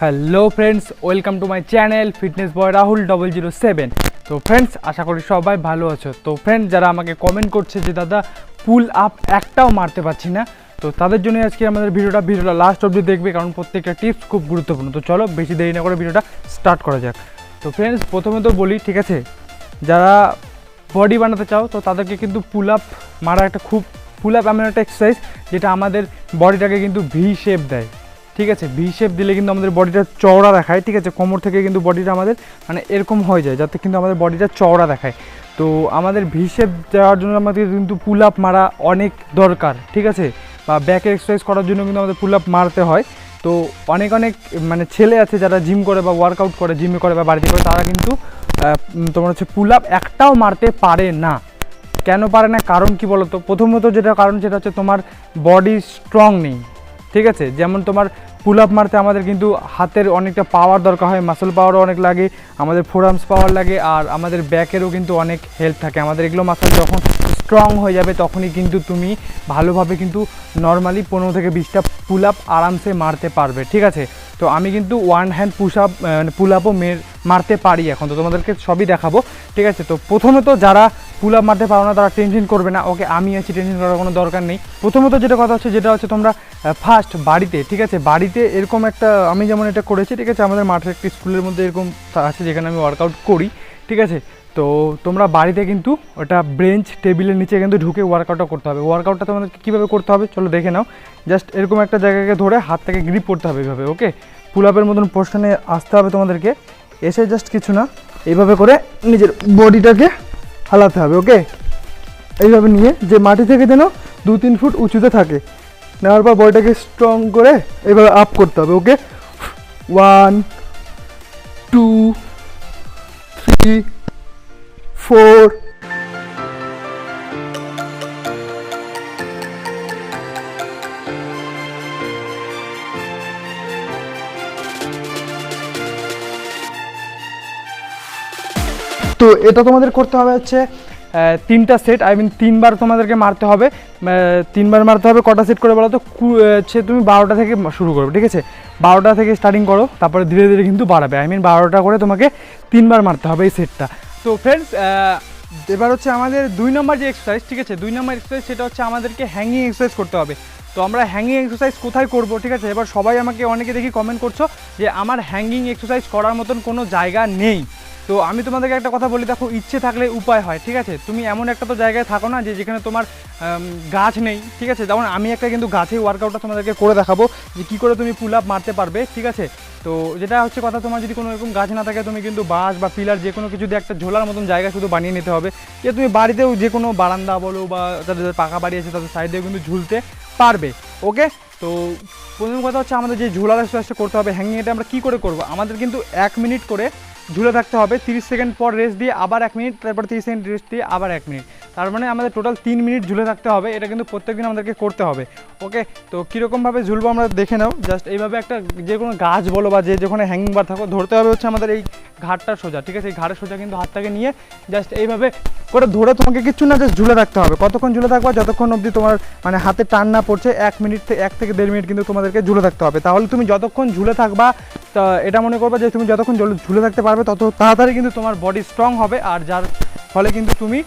Hello friends welcome to my channel fitness boy Rahul double zero seven তো friends আশা করি সবাই ভালো আছো। তো ফ্রেন্ডস যারা আমাকে কমেন্ট করছে যে, দাদা পুল আপ একটাও মারতে পারছি না। তো, তাদের জন্য আজকে আমাদের ভিডিওটা ভিডিওটা লাস্ট অবধি দেখবে, কারণ প্রত্যেকটা টিপস খুব গুরুত্বপূর্ণ। তো, চলো বেশি দেরি না করে ভিডিওটা স্টার্ট করা যাক। তো ফ্রেন্ডস প্রথমে তো বলি, ঠিক আছে? যারা বডি বানাতে চাও, তো তাদেরকে কিন্তু পুল আপ মারা একটা খুব পুল আপ এমন একটা এক্সারসাইজ যেটা আমাদের বডিটাকে কিন্তু ভি শেপ দেয়। ঠিক আছে ভি শেপ দিলে কিন্তু আমাদের বডিটা চওড়া দেখায়, ঠিক আছে? কোমর থেকে কিন্তু বডিটা আমাদের মানে এরকম হয়ে যায়, যাতে কিন্তু আমাদের বডিটা চওড়া দেখায়। তো আমাদের ভি শেপ দেওয়ার জন্য আমাদের কিন্তু পুল আপ মারা অনেক দরকার, ঠিক আছে? বা ব্যাকের এক্সারসাইজ করার জন্য কিন্তু আমাদের পুল আপ মারতে হয়। তো অনেক অনেক মানে ছেলে আছে যারা জিম করে বা ওয়ার্কআউট করে জিমে করে বা বাড়িতে করে, তারা কিন্তু তোমার হচ্ছে পুল আপ একটাও মারতে পারে না। কেন পারে না? কারণ কি বলতো? প্রথমত যেটা কারণ, সেটা হচ্ছে তোমার বডি স্ট্রং নেই। ঠিক আছে? যেমন তোমার পুল আপ মারতে আমাদের কিন্তু হাতের অনেকটা পাওয়ার দরকার হয় মাসল পাওয়ারও অনেক লাগে, আমাদের ফোরামস পাওয়ার লাগে, আর আমাদের ব্যাকেরও কিন্তু অনেক হেল্প থাকে। আমাদের এগুলো মাসল যখন স্ট্রং হয়ে যাবে, তখনই কিন্তু তুমি ভালোভাবে কিন্তু নর্মালি পনেরো থেকে বিশটা পুল আপ আরামসে মারতে পারবে, ঠিক আছে? তো আমি কিন্তু one hand push up pull আপও মের, মারতে পারি এখন। তো তোমাদেরকে সবই দেখাবো, ঠিক আছে? তো প্রথমত যারা পুল আপ মারতে পারো না, তারা টেনশন করবে না। ওকে, আমি আছি টেনশন করার কোনো দরকার নেই। প্রথমত যেটা কথা হচ্ছে, যেটা হচ্ছে তোমরা ফার্স্ট বাড়িতে, ঠিক আছে? বাড়িতে এরকম একটা, আমি যেমন এটা করেছি, ঠিক আছে? আমাদের মাঠের একটি স্কুলের মধ্যে এরকম আছে, যেখানে আমি ওয়ার্কআউট করি, ঠিক আছে? তো তোমরা বাড়িতে কিন্তু ওটা ব্রেঞ্চ টেবিলের নিচে কিন্তু ঢুকে ওয়ার্কআউটটা করতে হবে। ওয়ার্কআউটটা তোমাদেরকে কীভাবে করতে হবে, চলো দেখে নাও। জাস্ট এরকম একটা জায়গাকে ধরে হাত থেকে গ্রিপ করতে হবে এইভাবে ওকে পুল আপের মতন পোর্শনে আসতে হবে তোমাদেরকে। এসে জাস্ট কিছু না, এইভাবে করে নিজের বডিটাকে হালাতে হবে ওকে এইভাবে নিয়ে যে মাটি থেকে যেন দু তিন ফুট উঁচুতে থাকে, নেওয়ার পর বলটাকে স্ট্রং করে এইভাবে আপ করতে হবে okay one two three four তো এটা তোমাদের করতে হবে হচ্ছে তিনটা সেট আই মিন তিনবার তোমাদেরকে মারতে হবে। তিনবার মারতে হবে, কটা সেট করে বলো তো? হচ্ছে তুমি বারোটা থেকে শুরু করবে, ঠিক আছে? বারোটা থেকে স্টার্টিং করো, তারপরে ধীরে ধীরে কিন্তু বাড়াবে। আই মিন বারোটা করে তোমাকে তিনবার মারতে হবে এই সেটটা তো ফ্রেন্ডস এবার হচ্ছে আমাদের দুই নম্বর যে এক্সারসাইজ ঠিক আছে? দুই নম্বর এক্সারসাইজ সেটা হচ্ছে আমাদেরকে হ্যাঙ্গিং এক্সারসাইজ করতে হবে। তো আমরা হ্যাঙ্গিং এক্সারসাইজ কোথায় করব, ঠিক আছে? এবার সবাই আমাকে অনেকে দেখি কমেন্ট করছ যে, আমার হ্যাঙ্গিং এক্সারসাইজ করার মতন কোনো জায়গা নেই। তো আমি তোমাদেরকে একটা কথা বলি, দেখো, ইচ্ছে থাকলে উপায় হয়, ঠিক আছে? তুমি এমন একটা তো জায়গায় থাকো না যে যেখানে তোমার গাছ নেই, ঠিক আছে? যেমন আমি একটা কিন্তু গাছে ওয়ার্কআউটটা তোমাদেরকে করে দেখাবো, যে কী করে তুমি পুল আপ মারতে পারবে, ঠিক আছে? তো যেটা হচ্ছে কথা, তোমার যদি কোনো এরকম গাছ না থাকে, তুমি কিন্তু বাঁশ বা পিলার যে কোনো কিছু দিয়ে একটা ঝোলার মতন জায়গা শুধু বানিয়ে নিতে হবে, যে তুমি বাড়িতেও যে কোনো বারান্দা বলো বা তাদের পাকা বাড়ি আছে, তাদের সাইডেও কিন্তু ঝুলতে পারবে, ওকে? তো প্রথম কথা হচ্ছে আমাদের যে ঝোলার এক্সারসাইজটা করতে হবে হ্যাঙ্গিং এটা আমরা কী করে করব? আমাদের কিন্তু এক মিনিট করে ঝুলে থাকতে হবে, তিরিশ সেকেন্ড পর রেস্ট দিয়ে আবার এক মিনিট তারপর তিরিশ সেকেন্ড রেস্ট দিয়ে আবার এক মিনিট তার মানে আমাদের টোটাল তিন মিনিট ঝুলে থাকতে হবে, এটা কিন্তু প্রত্যেকদিন আমাদেরকে করতে হবে। ওকে তো কীরকমভাবে ঝুলবো আমরা দেখে নাও জাস্ট এইভাবে একটা যে কোনো গাছ বলো বা যে যেখানে হ্যাঙ্গিং বার থাকো, ধরতে হবে হচ্ছে আমাদের এই ঘাটটা সোজা, ঠিক আছে? এই ঘাড়ের সোজা কিন্তু হাতটাকে নিয়ে জাস্ট এইভাবে করে ধরে তোমাকে কিচ্ছু না জাস্ট ঝুলে থাকতে হবে। কতক্ষণ ঝুলে থাকবা? যতক্ষণ অবধি তোমার মানে হাতে টান না পড়ছে, এক মিনিট থেকে এক থেকে দেড় মিনিট কিন্তু তোমাদেরকে ঝুলে থাকতে হবে। তাহলে তুমি যতক্ষণ ঝুলে থাকবা এটা মনে করবে যে তুমি যতক্ষণ ঝুলে থাকতে পারবে, তত তাড়াতাড়ি কিন্তু তোমার বডি স্ট্রং হবে, আর যার ফলে কিন্তু তুমি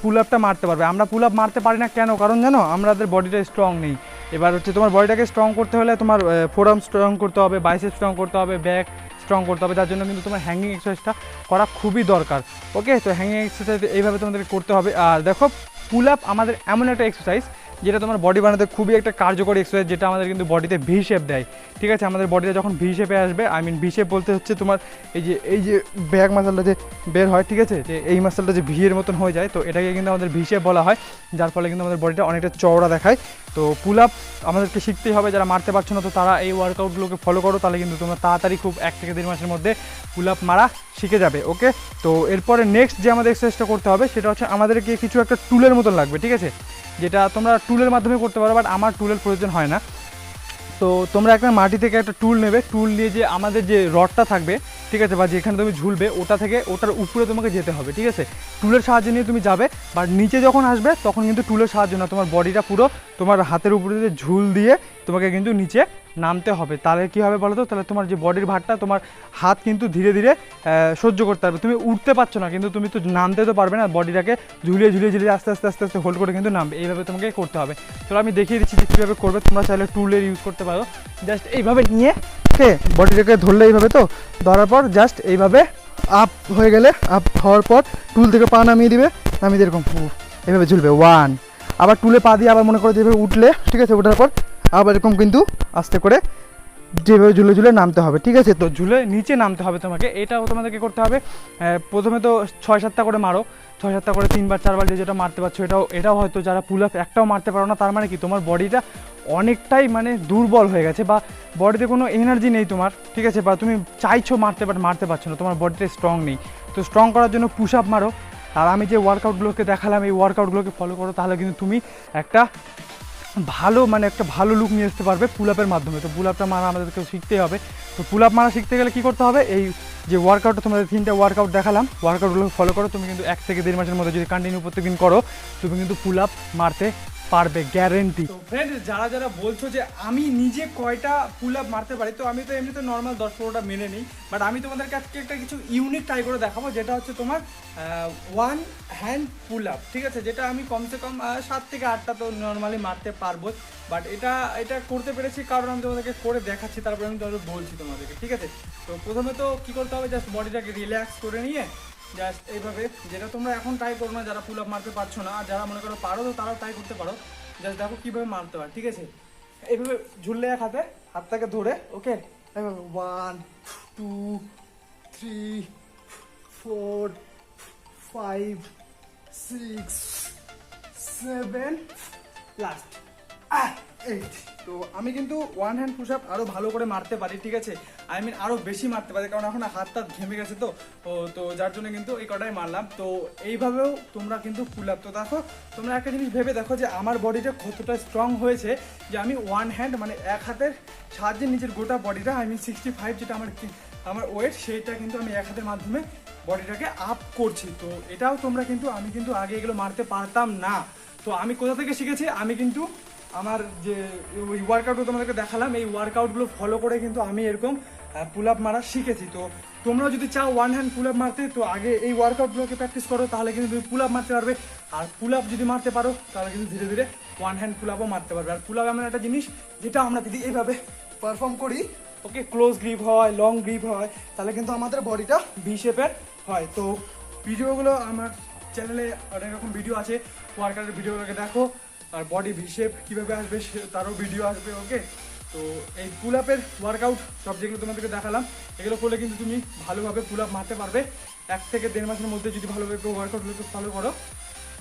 পুল আপটা মারতে পারবে। আমরা পুল আপ মারতে পারি না কেন? কারণ জানো, আমাদের বডিটা স্ট্রং নেই। এবার হচ্ছে তোমার বডিটাকে স্ট্রং করতে হলে তোমার ফোরাম স্ট্রং করতে হবে বাইসেপ স্ট্রং করতে হবে ব্যাক স্ট্রং করতে হবে, যার জন্য কিন্তু তোমার হ্যাঙ্গিং এক্সারসাইজটা করা খুবই দরকার। ওকে তো হ্যাঙ্গিং এক্সারসাইজ এইভাবে তোমাদেরকে করতে হবে। আর দেখো পুল আপ আমাদের এমন একটা এক্সারসাইজ যেটা তোমার বডি বানাতে খুবই একটা কার্যকরী এক্সারসাইজ যেটা আমাদের কিন্তু বডিতে ভি শেপ দেয়। ঠিক আছে? আমাদের বডিতে যখন ভি শেপে আসবে আই মিন ভি শেপ বলতে হচ্ছে তোমার এই যে এই যে ব্যাক মাসালটা যে বের হয়, ঠিক আছে? যে এই মাসালটা যে ভি এর মতন হয়ে যায়, তো এটাকে কিন্তু আমাদের ভি শেপ বলা হয়। যার ফলে কিন্তু আমাদের বডিটা অনেকটা চওড়া দেখায়। তো পুল আপ আমাদেরকে শিখতেই হবে। যারা মারতে পারছ না, তো তারা এই ওয়ার্কআউটগুলোকে ফলো করো। তাহলে কিন্তু তোমরা তাড়াতাড়ি খুব এক থেকে দেড় মাসের মধ্যে পুল আপ মারা শিখে যাবে ওকে তো এরপরে নেক্সট যে আমাদের এক্সারসাইজটা করতে হবে, সেটা হচ্ছে আমাদেরকে কিছু একটা টুলের মতন লাগবে, ঠিক আছে? যেটা তোমরা টুলের মাধ্যমে করতে পারো বাট আমার টুলের প্রয়োজন হয় না। তো তোমরা একটা মাটি থেকে একটা টুল নেবে। টুল নিয়ে যে আমাদের যে রডটা থাকবে ঠিক আছে, বা যেখানে তুমি ঝুলবে, ওটা থেকে ওটার উপরে তোমাকে যেতে হবে, ঠিক আছে? টুলের সাহায্য নিয়ে তুমি যাবে বাট নিচে যখন আসবে, তখন কিন্তু টুলের সাহায্য না তোমার বডিটা পুরো তোমার হাতের উপরে ঝুল দিয়ে তোমাকে কিন্তু নিচে নামতে হবে। তাহলে কি হবে বলো তো তাহলে তোমার যে বডির ভারটা, তোমার হাত কিন্তু ধীরে ধীরে সহ্য করতে পারবে। তুমি উঠতে পারছ না, কিন্তু তুমি তো নামতে তো পারবে না, বডিটাকে ঝুলিয়ে ঝুলিয়ে ঝুলিয়ে আস্তে আস্তে আস্তে আস্তে হোল্ড করে কিন্তু নামবে। এইভাবে তোমাকে করতে হবে। তো আমি দেখিয়ে দিচ্ছি যে কীভাবে করবে, তোমরা চাইলে টুলের ইউজ করতে পারো। জাস্ট এইভাবে নিয়ে ওকে বডিটাকে ধরলে এইভাবে তো? ধরার পর জাস্ট এইভাবে আপ হয়ে গেলে আপ হওয়ার পর টুল থেকে পা নামিয়ে দিবে, নামিয়ে দিয়ে এরকম এইভাবে ঝুলবে ওয়ান আবার টুলে পা দিয়ে আবার মনে করো যেভাবে উঠলে, ঠিক আছে, ওঠার পর আবার এরকম কিন্তু আস্তে করে যেভাবে ঝুলে ঝুলে নামতে হবে, ঠিক আছে? তো ঝুলে নিচে নামতে হবে তোমাকে, এটাও তোমাদেরকে করতে হবে। প্রথমে তো ছয় সাতটা করে মারো, ছয় সাতটা করে তিনবার, চারবার যে যেটা মারতে পারছ, এটাও এটাও হয়তো যারা পুল আপ একটাও মারতে পারো না, তার মানে কি? তোমার বডিটা অনেকটাই মানে দুর্বল হয়ে গেছে বা বডিতে কোনো এনার্জি নেই তোমার, ঠিক আছে? বা তুমি চাইছো মারতে বাট মারতে পারছ না, তোমার বডিতে স্ট্রং নেই। তো স্ট্রং করার জন্য পুশ আপ মারো। আর আমি যে ওয়ার্কআউটগুলোকে দেখালাম, এই ওয়ার্কআউটগুলোকে ফলো করো, তাহলে কিন্তু তুমি একটা ভালো মানে একটা ভালো লুক নিয়ে আসতে পারবে পুল আপের মাধ্যমে। তো পুল আপটা মারা আমাদেরকে শিখতেই হবে। তো পুল আপ মারা শিখতে গেলে কী করতে হবে? এই যে ওয়ার্কআউটটা তোমাদের তিনটা ওয়ার্কআউট দেখালাম ওয়ার্কআউটগুলো ফলো করো। তুমি কিন্তু এক থেকে দেড় মাসের মধ্যে যদি কন্টিনিউ প্রত্যেকদিন করো, তুমি কিন্তু পুল আপ মারতে পারবে গ্যারেন্টি ফ্রেন্ড যারা যারা বলছো যে আমি নিজে কয়টা পুল আপ মারতে পারি, তো আমি তো এমনিতে নর্মাল দশ পনেরোটা মেনে নিই বাট আমি তোমাদেরকে আজকে একটা কিছু ইউনিক ট্রাই করে দেখাবো, যেটা হচ্ছে তোমার ওয়ান হ্যান্ড পুল আপ ঠিক আছে? যেটা আমি কমসে কম সাত থেকে আটটা তো নর্মালি মারতে পারব বাট এটা এটা করতে পেরেছি কারণ আমি তোমাদেরকে করে দেখাচ্ছি, তারপরে আমি তোমাদের বলছি তোমাদেরকে, ঠিক আছে? তো প্রথমে তো কী করতে হবে? জাস্ট বডিটাকে রিল্যাক্স করে নিয়ে জাস্ট এইভাবে। যেটা তোমরা এখন ট্রাই করো না, যারা পুল আপ মারতে পারছ না, আর যারা মনে করো পারো তো তারাও ট্রাই করতে পারো। জাস্ট দেখো কীভাবে মারতে হয়, ঠিক আছে? এইভাবে ঝুললে এক হাতে, হাতটাকে ধরে ওকে এইভাবে one two three four five six seven last eight তো আমি কিন্তু ওয়ান হ্যান্ড পুশ আপ আরও ভালো করে মারতে পারি, ঠিক আছে? আই মিন আরও বেশি মারতে পারি, কারণ এখন হাত হাতটা ঘেমে গেছে তো। তো যার জন্য কিন্তু এই কটাই মারলাম। তো এইভাবেও তোমরা কিন্তু পুল আপ তো দেখো, তোমরা একটা জিনিস ভেবে দেখো যে আমার বডিটা কতটা স্ট্রং হয়েছে যে আমি ওয়ান হ্যান্ড মানে এক হাতের সাহায্যে নিজের গোটা বডিটা আই মিন সিক্সটি ফাইভ যেটা আমার আমার ওয়েট সেইটা কিন্তু আমি এক হাতের মাধ্যমে বডিটাকে আপ করছি। তো এটাও তোমরা কিন্তু, আমি কিন্তু আগে এগুলো মারতে পারতাম না। তো আমি কোথা থেকে শিখেছি? আমি কিন্তু আমার যে ওই ওয়ার্কআউটগুলো তোমাদেরকে দেখালাম, এই ওয়ার্কআউটগুলো ফলো করে কিন্তু আমি এরকম পুল আপ মারা শিখেছি। তো তোমরা যদি চাও ওয়ান হ্যান্ড পুল আপ মারতে, তো আগে এই ওয়ার্কআউটগুলোকে প্র্যাকটিস করো, তাহলে কিন্তু তুমি পুল আপ মারতে পারবে। আর পুল আপ যদি মারতে পারো, তাহলে কিন্তু ধীরে ধীরে ওয়ান হ্যান্ড পুল আপও মারতে পারবে। আর পুল আপ এমন একটা জিনিস, যেটা আমরা যদি এইভাবে পারফর্ম করি ওকে ক্লোজ গ্রিপ হয় লং গ্রিপ হয়, তাহলে কিন্তু আমাদের বডিটা ভি শেপের হয়। তো ভিডিওগুলো আমার চ্যানেলে অনেক রকম ভিডিও আছে ওয়ার্কআউটের ভিডিওগুলোকে দেখো। আর বডি ভিশেপ কীভাবে আসবে তারও ভিডিও আসবে ওকে তো এই পুল আপের ওয়ার্কআউট সব যেগুলো তোমাদেরকে দেখালাম। এগুলো করলে কিন্তু তুমি ভালোভাবে পুল আপ মারতে পারবে। এক থেকে দেড় মাসের মধ্যে যদি ভালোভাবে ওয়ার্কআউট ওয়ার্কআউটগুলোকে ফলো করো।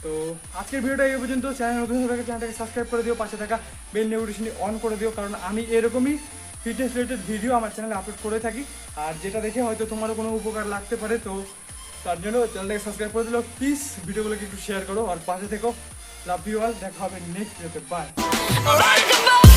তো আজকের ভিডিওটা এই পর্যন্ত। চ্যানেল নতুন থাকে চ্যানেলটাকে সাবস্ক্রাইব করে দিও, পাশে থাকা বেল নোটিফিকেশন অন করে দিও, কারণ আমি এরকমই ফিটনেস রিলেটেড ভিডিও আমার চ্যানেলে আপলোড করে থাকি। আর যেটা দেখে হয়তো তোমারও কোনো উপকার লাগতে পারে, তো তার জন্য চ্যানেলটাকে সাবস্ক্রাইব করে দিলো। প্লিজ ভিডিওগুলোকে একটু শেয়ার করো, আর পাশে থেকো। লাভ ইউ অল দেখা হবে নেক্সট ভিডিওতে বাই Like a